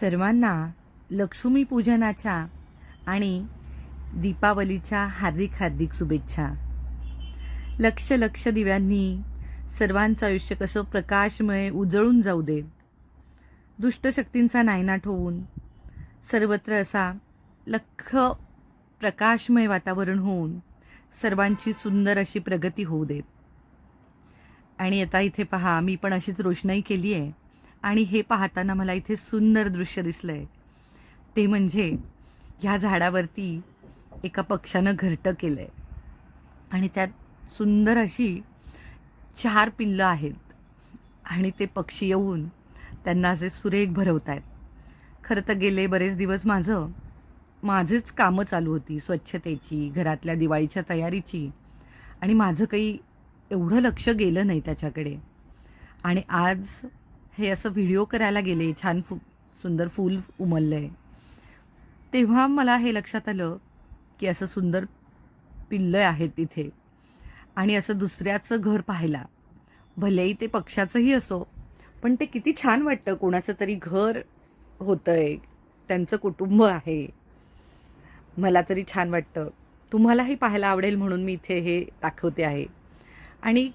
सर्वांना लक्ष्मीपूजनाच्या आणि दीपावलीच्या हार्दिक हार्दिक शुभेच्छा. लक्ष लक्ष दिव्यांनी सर्वांचं आयुष्य कसं प्रकाशमय उजळून जाऊ देत दुष्टशक्तींचा नायनाट होऊन सर्वत्र असा लख प्रकाशमय वातावरण होऊन सर्वांची सुंदर अशी प्रगती होऊ देत आणि आता इथे पहा मी पण अशीच रोषणाई केली आहे आणि हे पाहताना मला इथे सुंदर दृश्य दिसलं आहे ते म्हणजे ह्या झाडावरती एका पक्षानं घरटं केलं आहे आणि त्यात सुंदर अशी चार पिल्लं आहेत. आणि ते पक्षी येऊन त्यांना असे सुरेख भरवत आहेत खरं तर गेले बरेच दिवस माझं माझीच कामं चालू होती स्वच्छतेची घरातल्या दिवाळीच्या तयारीची. आणि माझं काही एवढं लक्ष गेलं नाही त्याच्याकडे. आणि आज हे असं व्हिडिओ करायला गेले छान फु सुंदर फूल उमललं आहे तेव्हा मला हे लक्षात आलं की असं सुंदर पिल्लं आहेत तिथे आणि असं दुसऱ्याचं घर पाहायला. भलेही ते पक्षाचंही असो पण ते किती छान वाटतं. कोणाचं तरी घर होतं आहे त्यांचं कुटुंब आहे. मला तरी छान वाटतं. तुम्हालाही पाहायला आवडेल म्हणून मी इथे हे दाखवते आहे. आणि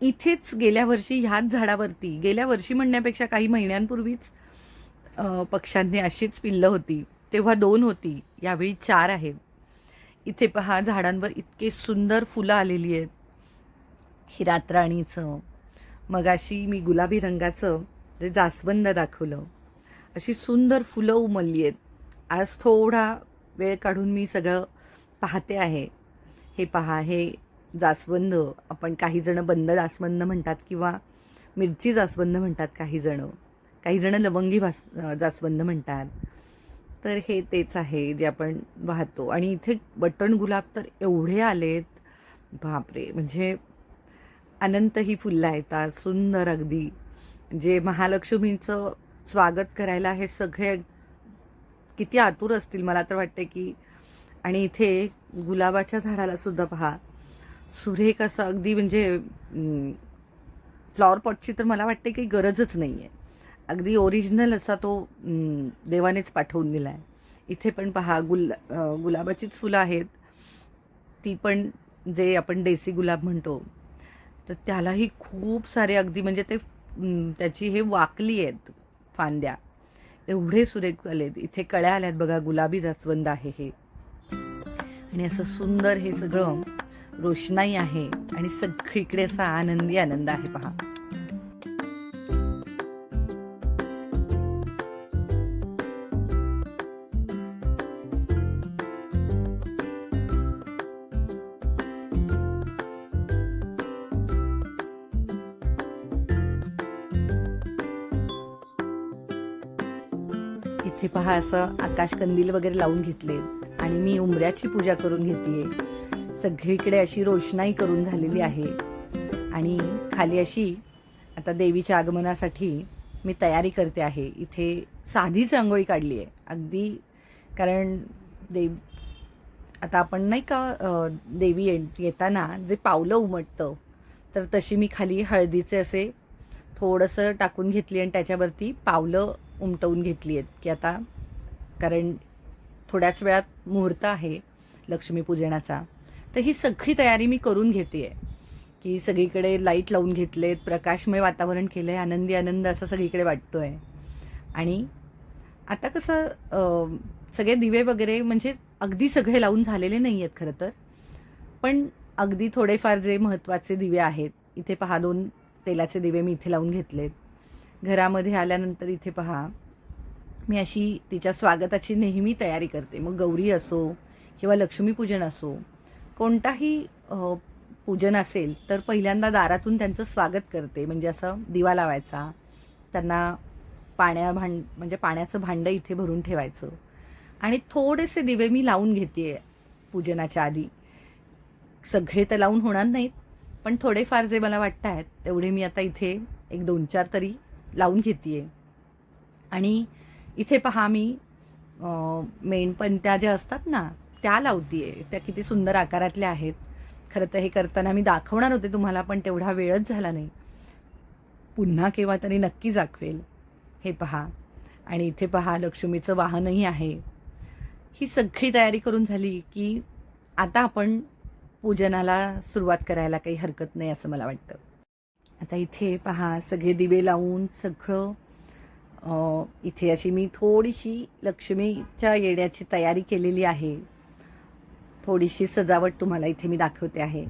इथेच गेल्या वर्षी ह्याच झाडावरती गेल्या वर्षी म्हणण्यापेक्षा काही महिन्यांपूर्वीच पक्ष्यांनी अशीच पिल्लं होती. तेव्हा दोन होती. यावेळी चार आहेत. इथे पहा झाडांवर इतके सुंदर फुलं आलेली आहेत. हिरातराणीचं मगाशी मी गुलाबी रंगाचं जे जास्वंद दाखवलं अशी सुंदर फुलं उमलली आहेत. आज थोडा वेळ काढून मी सगळं पाहते आहे. हे पहा हे जास्वंद आपण काही जण बंद जास्वंद म्हणतात किंवा मिरची जास्वंद म्हणतात काही जण. काही जण लवंगी भास जास्वंद म्हणतात. तर हे तेच आहे जे आपण वाहतो. आणि इथे बटण गुलाब तर एवढे आलेत. बापरे म्हणजे अनंत ही फुलं आहेत. सुंदर अगदी. जे महालक्ष्मीचं स्वागत करायला हे सगळे किती आतुर असतील मला तर वाटते की. आणि इथे गुलाबाच्या झाडाला सुद्धा पहा. सुरेख असं अगदी म्हणजे फ्लॉवर पॉटची तर मला वाटते काही गरजच नाही आहे अगदी ओरिजिनल असा तो देवानेच पाठवून दिला आहे इथे पण पहा गुल गुलाबाचीच फुलं आहेत. ती पण जे आपण देसी गुलाब म्हणतो तर त्यालाही खूप सारे अगदी म्हणजे ते त्याची हे वाकली आहेत फांद्या. एवढे सुरेख आलेत इथे कळ्या आल्यात बघा गुलाबी जास्वंद आहे हे. आणि असं सुंदर हे सगळं रोषणाई आहे आणि सगळीकडे असा आनंदी आनंद आहे पहा. इथे पहा असं आकाश कंदील वगैरे लावून घेतले आणि मी उमऱ्याची पूजा करून घेते सगळीकडे अशी रोषणाई करून झालेली आहे. आणि खाली अशी आता देवीच्या आगमनासाठी मी तयारी करते आहे. इथे साधीच रांगोळी काढली आहे. अगदी कारण देव आता आपण नाही का देवी ये- येताना जे पावलं उमटतं तर तशी मी खाली हळदीचे असे थोडंसं टाकून घेतली आणि त्याच्यावरती पावलं उमटवून घेतली आहेत. की आता कारण थोड्याच वेळात मुहूर्त आहे लक्ष्मीपूजनाचा. तर ही सगळी तयारी मी करून घेते आहे की सगळीकडे लाइट लावून घेतलेत प्रकाशमय वातावरण केलं आहे आनंदी आनंद असं सगळीकडे वाटतो आहे आणि आता कसं सगळे दिवे वगैरे म्हणजे अगदी सगळे लावून झालेले नाही आहेत खरं तर. पण अगदी थोडेफार जे महत्त्वाचे दिवे आहेत इथे पहा दोन तेलाचे दिवे मी इथे लावून घेतलेत. घरामध्ये आल्यानंतर इथे पहा मी अशी तिच्या स्वागताची नेहमी तयारी करते. मग गौरी असो किंवा लक्ष्मीपूजन असो कोणताही पूजन असेल तर पहिल्यांदा दारातून त्यांचं स्वागत करते. म्हणजे असं दिवा लावायचा त्यांना पाण्या भांड म्हणजे पाण्याचं भांडं इथे भरून ठेवायचं. आणि थोडेसे दिवे मी लावून घेते पूजनाच्या आधी. सगळे तर लावून होणार नाहीत पण थोडेफार जे मला वाटत आहेत तेवढे मी आता इथे एक दोन चार तरी लावून घेते आणि इथे पहा मी मेणपंत्या ज्या असतात ना त्या लावतीये. त्या किती सुंदर आकारातल्या आहेत. खरं तर हे करताना मी दाखवणार होते तुम्हाला पण तेवढा वेळच झाला नाही. पुन्हा केव्हा तरी नक्की दाखवेल. हे पहा. आणि इथे पहा लक्ष्मीचं वाहनही आहे. ही सगळी तयारी करून झाली की आता आपण पूजनाला सुरुवात करायला काही हरकत नाही असं मला वाटतं. आता इथे पहा सगळे दिवे लावून सगळं इथे अशी मी थोडीशी लक्ष्मीच्या येण्याची तयारी केलेली आहे. थोडीशी सजावट तुम्हाला इथे मी दाखवते आहे.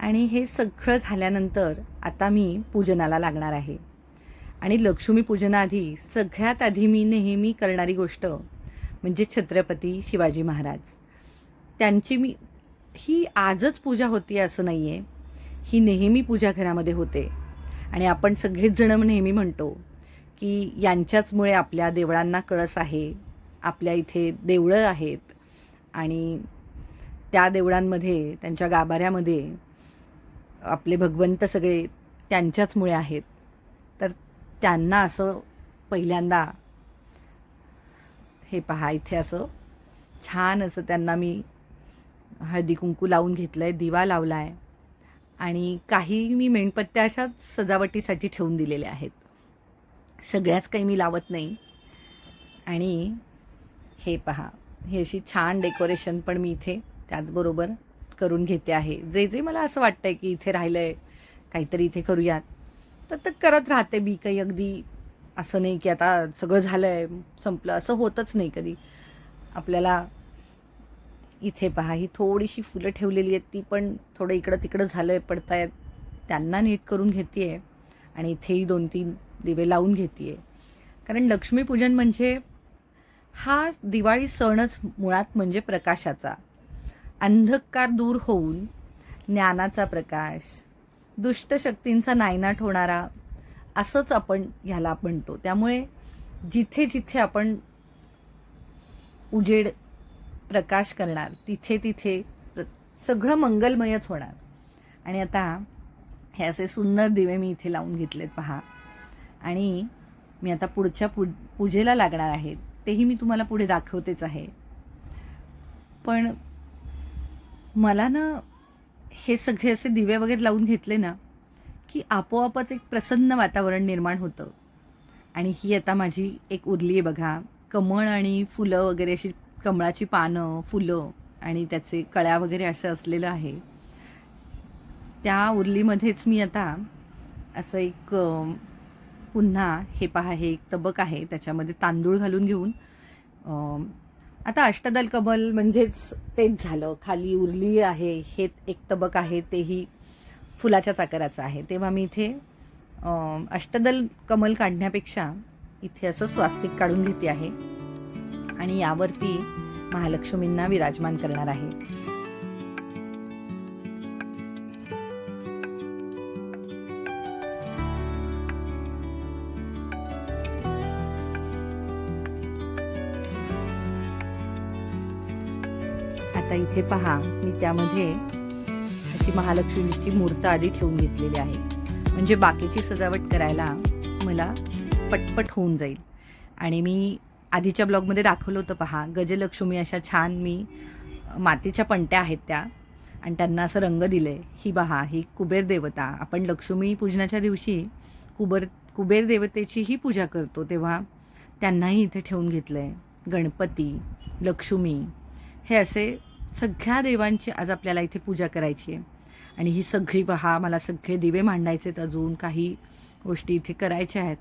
आणि हे सगळं झाल्यानंतर आता मी पूजनाला लागणार आहे. आणि लक्ष्मी पूजनाआधी सगळ्यात आधी मी नेहमी करणारी गोष्ट म्हणजे छत्रपती शिवाजी महाराज. त्यांची मी ही आजच पूजा होती असं नाही आहे ही नेहमी पूजा घरामध्ये होते. आणि आपण सगळेच जण नेहमी म्हणतो की यांच्याचमुळे आपल्या देवळांना कळस आहे आपल्या इथे देवळं आहेत आणि त्या देवळांमध्ये त्यांच्या गाभाऱ्यामध्ये आपले भगवंत सगळे त्यांच्याचमुळे आहेत. तर त्यांना असं पहिल्यांदा हे पहा इथे असं छान असं त्यांना मी हळदी कुंकू लावून घेतलं आहे दिवा लावला आहे आणि काही मी मेणपत्त्या अशाच सजावटीसाठी ठेवून दिलेल्या आहेत. सगळ्याच काही मी लावत नाही. आणि हे पहा हे अशी छान डेकोरेशन पण मी इथे त्याचबरोबर करून घेते आहे. जे जे मला असं वाटतं आहे की इथे राहिलं आहे काहीतरी इथे करूयात तर ते करत राहते मी काही अगदी. असं नाही की आता सगळं झालं आहे संपलं असं होतच नाही कधी. आपल्याला इथे पहा ही थोडीशी फुलं ठेवलेली आहेत ती पण थोडं इकडं तिकडं झालं आहे पडतायत. त्यांना नीट करून घेते आहे आणि इथेही दोन तीन दिवे लावून घेते आहे कारण लक्ष्मीपूजन म्हणजे हा दिवाळी सणच मुळात म्हणजे प्रकाशाचा. अंधकार दूर होऊन ज्ञानाचा प्रकाश दुष्ट शक्तींचा नायनाट होणारा असंच आपण ह्याला म्हणतो. त्यामुळे जिथे जिथे आपण उजेड प्रकाश करणार तिथे तिथे प्र- सगळं मंगलमयच होणार. आणि आता हे असे सुंदर दिवे मी इथे लावून घेतलेत पहा. आणि मी आता पुढच्या पू पूजेला लागणार आहे तेही मी तुम्हाला पुढे दाखवतेच आहे. पण मला ना हे सगळे असे दिवे वगैरे लावून घेतले ना की आपोआपच एक प्रसन्न वातावरण निर्माण होतं. आणि ही आता माझी एक उरली आहे बघा. कमळ आणि फुलं वगैरे अशी कमळाची पानं फुलं आणि त्याचे कळ्या वगैरे असं असलेलं आहे. त्या उरलीमध्येच मी आता असं एक पुन्हा हे पहा हे एक तबक आहे. त्याच्यामध्ये तांदूळ घालून घेऊन आता अष्टदल कमल म्हणजेच तेच झालं. खाली उरली आहे. हे एक तबक आहे. तेही फुलाच्याच आकाराचं आहे. तेव्हा मी इथे अष्टदल कमल काढण्यापेक्षा इथे असं स्वास्तिक काढून घेते आहे. आणि यावरती महालक्ष्मींना विराजमान करणार आहे. इथे पहा मी त्यामध्ये अशी महालक्ष्मीची मूर्त आधी ठेवून घेतलेली आहे. म्हणजे बाकीची सजावट करायला मला पटपट होऊन जाईल. आणि मी आधीच्या ब्लॉगमध्ये दाखवलं होतं पहा गजलक्ष्मी अशा छान मी मातीच्या पंट्या आहेत त्या आणि त्यांना असं रंग दिले ही पहा ही कुबेर देवता. आपण लक्ष्मी पूजनाच्या दिवशी कुबेर कुबेर देवतेचीही पूजा करतो तेव्हा त्यांनाही इथे ठेवून घेतलं आहे गणपती लक्ष्मी हे असे सगळ्या देवांची आज आपल्याला इथे पूजा करायची आहे. आणि ही सगळी पहा मला सगळे दिवे मांडायचे आहेत अजून काही गोष्टी इथे करायच्या आहेत.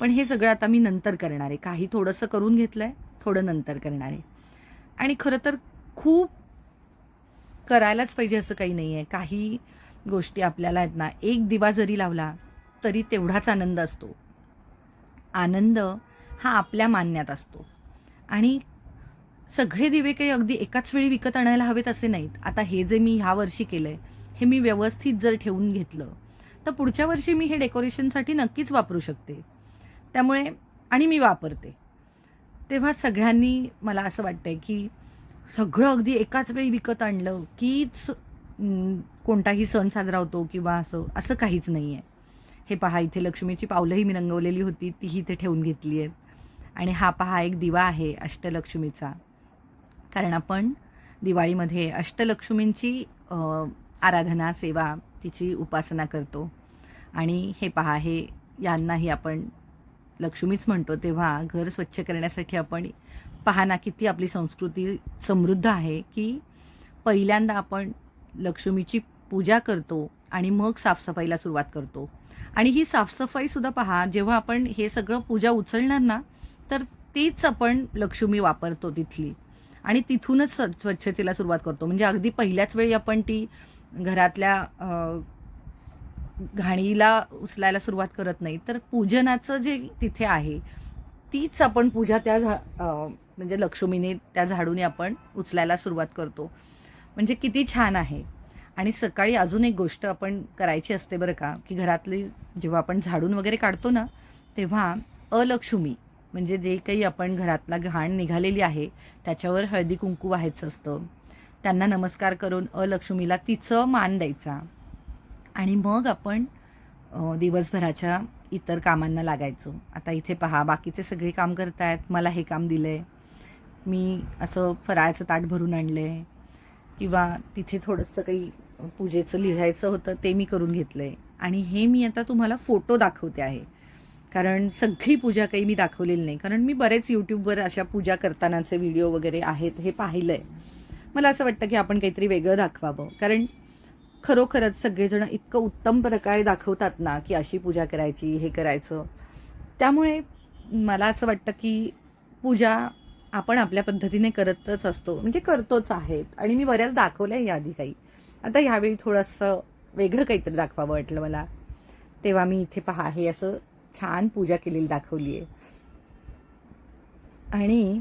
पण हे सगळं आता मी नंतर करणार आहे. काही थोडंसं करून घेतलं आहे थोडं नंतर करणार आहे. आणि खरं तर खूप करायलाच पाहिजे असं काही नाही आहे. काही गोष्टी आपल्याला आहेत ना एक दिवा जरी लावला तरी तेवढाच आनंद असतो. आनंद हा आपल्या मान्यात असतो. आणि सगळे दिवे काही अगदी एकाच वेळी विकत आणायला हवेत असे नाहीत. आता हे जे मी ह्या वर्षी केलंय हे मी व्यवस्थित जर ठेवून घेतलं तर पुढच्या वर्षी मी हे डेकोरेशनसाठी नक्कीच वापरू शकते. त्यामुळे आणि मी वापरते. तेव्हा सगळ्यांनी मला असं वाटतंय की सगळं अगदी एकाच वेळी विकत आणलं कीच कोणताही सण साजरा होतो किंवा असं असं काहीच नाही आहे हे पहा इथे लक्ष्मीची पावलंही मी रंगवलेली होती तीही इथे ठेवून घेतली आहेत. आणि हा पहा एक दिवा आहे अष्टलक्ष्मीचा. कारण आपण दिवाळीमध्ये अष्टलक्ष्मींची आराधना सेवा तिची उपासना करतो. आणि हे पहा हे यांनाही आपण लक्ष्मीच म्हणतो तेव्हा घर स्वच्छ करण्यासाठी आपण पाहना ना किती आपली संस्कृती समृद्ध आहे की पहिल्यांदा आपण लक्ष्मीची पूजा करतो आणि मग साफसफाईला सुरुवात करतो. आणि ही साफसफाईसुद्धा पहा जेव्हा आपण हे सगळं पूजा उचलणार ना तर तीच आपण लक्ष्मी वापरतो तिथली. आणि तिथूनच स्व- स्वच्छतेला सुरुवात करतो. म्हणजे अगदी पहिल्याच वेळी आपण ती घरातल्या घाणीला उचलायला सुरुवात करत नाही. तर पूजनाचं जे तिथे आहे तीच आपण पूजा त्या झा म्हणजे लक्ष्मीने त्या झाडूने आपण उचलायला सुरुवात करतो. म्हणजे किती छान आहे. आणि सकाळी अजून एक गोष्ट आपण करायची असते बरं का की घरातली जेव्हा आपण झाडून वगैरे काढतो ना तेव्हा अलक्ष्मी म्हणजे जे काही आपण घरातला घाण निघालेली आहे त्याच्यावर हळदी कुंकू व्हायचं असतं. त्यांना नमस्कार करून अलक्ष्मीला तिचं मान द्यायचा. आणि मग आपण दिवसभराच्या इतर कामांना लागायचो. आता इथे पहा बाकीचे सगळे काम करतायत मला हे काम दिलं आहे मी असं फराळाचं ताट भरून आणलं आहे किंवा तिथे थोडंसं काही पूजेचं लिहायचं होतं ते मी करून घेतलं आहे आणि हे मी आता तुम्हाला फोटो दाखवते आहे. कारण सगळी पूजा काही मी दाखवलेली नाही. कारण मी बरेच यूट्यूबवर अशा पूजा करतानाचे व्हिडिओ वगैरे आहेत हे पाहिलं आहे मला असं वाटतं की आपण काहीतरी वेगळं दाखवावं. कारण खरोखरच सगळेजण इतकं उत्तम प्रकारे दाखवतात ना की अशी पूजा करायची हे करायचं. त्यामुळे मला असं वाटतं की पूजा आपण आपल्या पद्धतीने करतच असतो. म्हणजे करतोच आहेत. आणि मी बऱ्याच दाखवल्या याआधी काही. आता ह्यावेळी थोडंसं वेगळं काहीतरी दाखवावं वाटलं मला. तेव्हा मी इथे पहा हे असं छान पूजा केलेली दाखवली आहे. आणि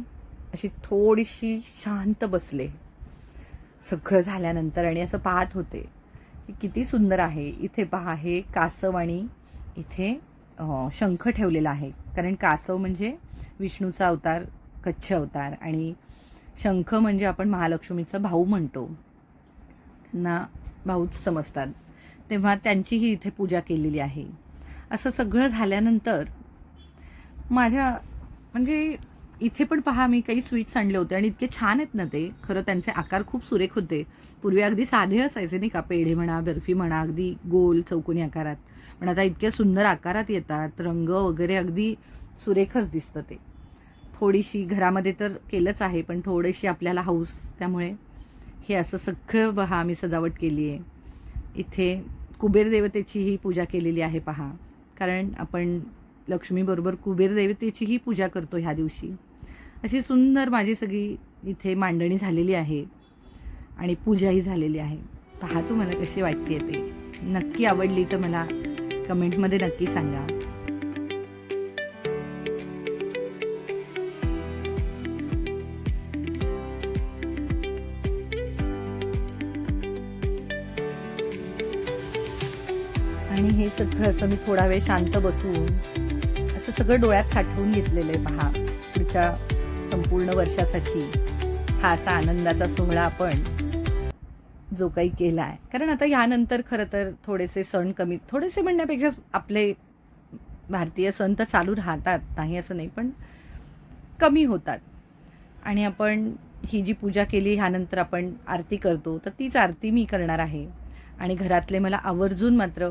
अशी थोडीशी शांत बसले. सगळं झाल्यानंतर आणि असं पाहत होते की किती सुंदर आहे. इथे पहा हे कासव आणि इथे शंख ठेवलेला आहे. कारण कासव म्हणजे विष्णूचा अवतार कच्छ अवतार आणि शंख म्हणजे आपण महालक्ष्मीचा भाऊ म्हणतो. त्यांना भाऊच समजतात. तेव्हा त्यांचीही इथे पूजा केलेली आहे. असं सगळं झाल्यानंतर माझ्या म्हणजे इथे पण पहा मी काही स्वीट्स आणले होते आणि इतके छान आहेत ना ते. खरं त्यांचे आकार खूप सुरेख होते. पूर्वी अगदी साधे असायचे नाही का? पेढे म्हणा बर्फी म्हणा अगदी गोल चौकोनी आकारात. पण आता इतक्या सुंदर आकारात येतात रंग वगैरे अगदी सुरेखच दिसतं ते. थोडीशी घरामध्ये तर केलंच आहे पण थोडीशी आपल्याला हाऊस त्यामुळे हे असं सगळं पहा आम्ही सजावट केली आहे इथे कुबेर देवतेचीही पूजा केलेली आहे पहा. कारण आपण लक्ष्मीबरोबर कुबेर देवतेचीही पूजा करतो ह्या दिवशी. अशी सुंदर माझी सगळी इथे मांडणी झालेली आहे आणि पूजाही झालेली आहे. पहा मला कशी वाटते ते. नक्की आवडली तर मला कमेंटमध्ये नक्की सांगा. आणि हे सगळं असं मी थोडा वेळ शांत बसून असं सगळं डोळ्यात साठवून घेतलेलं आहे पहा पुढच्या संपूर्ण वर्षासाठी. हा असा आनंदाचा सोहळा आपण जो काही केला आहे कारण आता यानंतर खरं तर थोडेसे सण कमी थोडेसे म्हणण्यापेक्षा आपले भारतीय सण तर चालू राहतात नाही असं नाही पण कमी होतात. आणि आपण ही जी पूजा केली ह्यानंतर आपण आरती करतो तर तीच आरती मी करणार आहे. आणि घरातले मला आवर्जून मात्र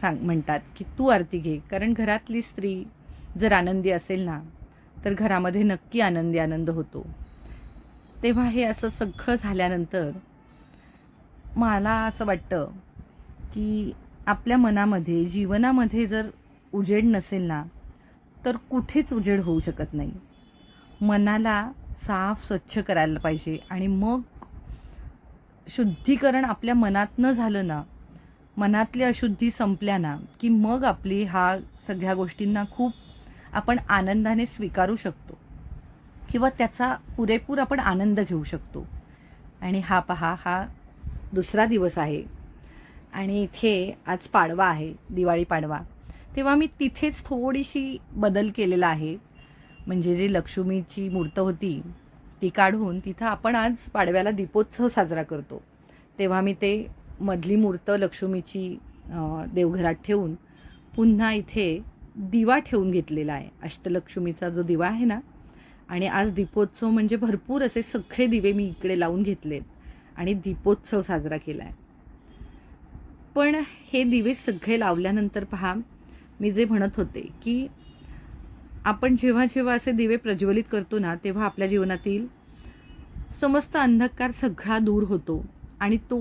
सांग म्हणतात की तू आरती घे. कारण घरातली स्त्री जर आनंदी असेल ना तर घरामध्ये नक्की आनंदी आनंद होतो. तेव्हा हे असं सगळं झाल्यानंतर मला असं वाटतं की आपल्या मनामध्ये जीवनामध्ये जर उजेड नसेल ना तर कुठेच उजेड होऊ शकत नाही. मनाला साफ स्वच्छ करायला पाहिजे आणि मग शुद्धीकरण आपल्या मनातनं झालं ना मनातली अशुद्धी संपल्या ना की मग आपली हा सगळ्या गोष्टींना खूप आपण आनंदाने स्वीकारू शकतो. किंवा त्याचा पुरेपूर आपण आनंद घेऊ शकतो. आणि हा पहा हा दुसरा दिवस आहे. आणि इथे आज पाडवा आहे दिवाळी पाडवा. तेव्हा मी तिथेच थोडीशी बदल केलेला आहे. म्हणजे जी लक्ष्मीची मूर्त होती ती काढून तिथं आपण आज पाडव्याला दीपोत्सव साजरा करतो. तेव्हा मी ते मधली मूर्त लक्ष्मीची देवघरात ठेवून पुन्हा इथे दिवा ठेवून घेतलेला आहे. अष्टलक्ष्मीचा जो दिवा आहे ना आणि आज दीपोत्सव म्हणजे भरपूर असे सगळे दिवे मी इकडे लावून घेतलेत आणि दीपोत्सव साजरा केला आहे पण हे दिवे सगळे लावल्यानंतर पहा मी जे म्हणत होते की आपण जेव्हा जेव्हा असे दिवे प्रज्वलित करतो ना तेव्हा आपल्या जीवनातील समस्त अंधकार सगळा दूर होतो आणि तो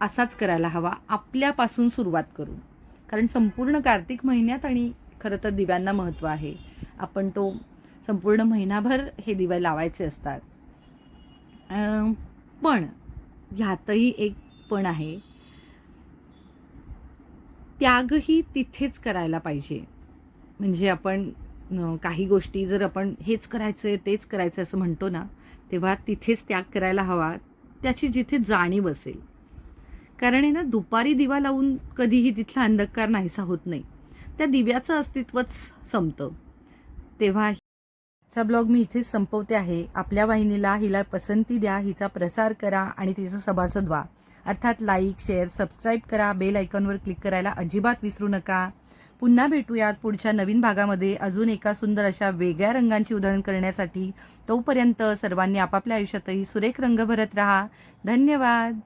असाच करायला हवा. आपल्यापासून सुरुवात करू. कारण संपूर्ण कार्तिक महिन्यात आणि खरं तर दिव्यांना महत्त्व आहे. आपण तो संपूर्ण महिनाभर हे दिवे लावायचे असतात. पण ह्यातही एक पण आहे. त्यागही तिथेच करायला पाहिजे. म्हणजे आपण काही गोष्टी जर आपण हेच करायचं आहे तेच करायचं असं म्हणतो ना तेव्हा तिथेच त्याग करायला हवा. त्याची जिथे जाणीव असेल. कारण आहे ना दुपारी दिवा लावून कधीही तिथला अंधकार नाहीसा होत नाही. त्या दिव्याचं अस्तित्वच संपतं. तेव्हा चा ब्लॉग मी इथे संपवते आहे. आपल्या वाहिनीला हिला पसंती द्या हिचा प्रसार करा आणि तिचं सभासद व्हा. अर्थात लाईक शेअर सबस्क्राईब करा. बेल आयकॉनवर क्लिक करायला अजिबात विसरू नका. पुन्हा भेटूयात पुढच्या नवीन भागामध्ये. अजून एका सुंदर अशा वेगळ्या रंगांची उधळण करण्यासाठी तोपर्यंत सर्वांनी आपापल्या आयुष्यातही सुरेख रंग भरत राहा. धन्यवाद.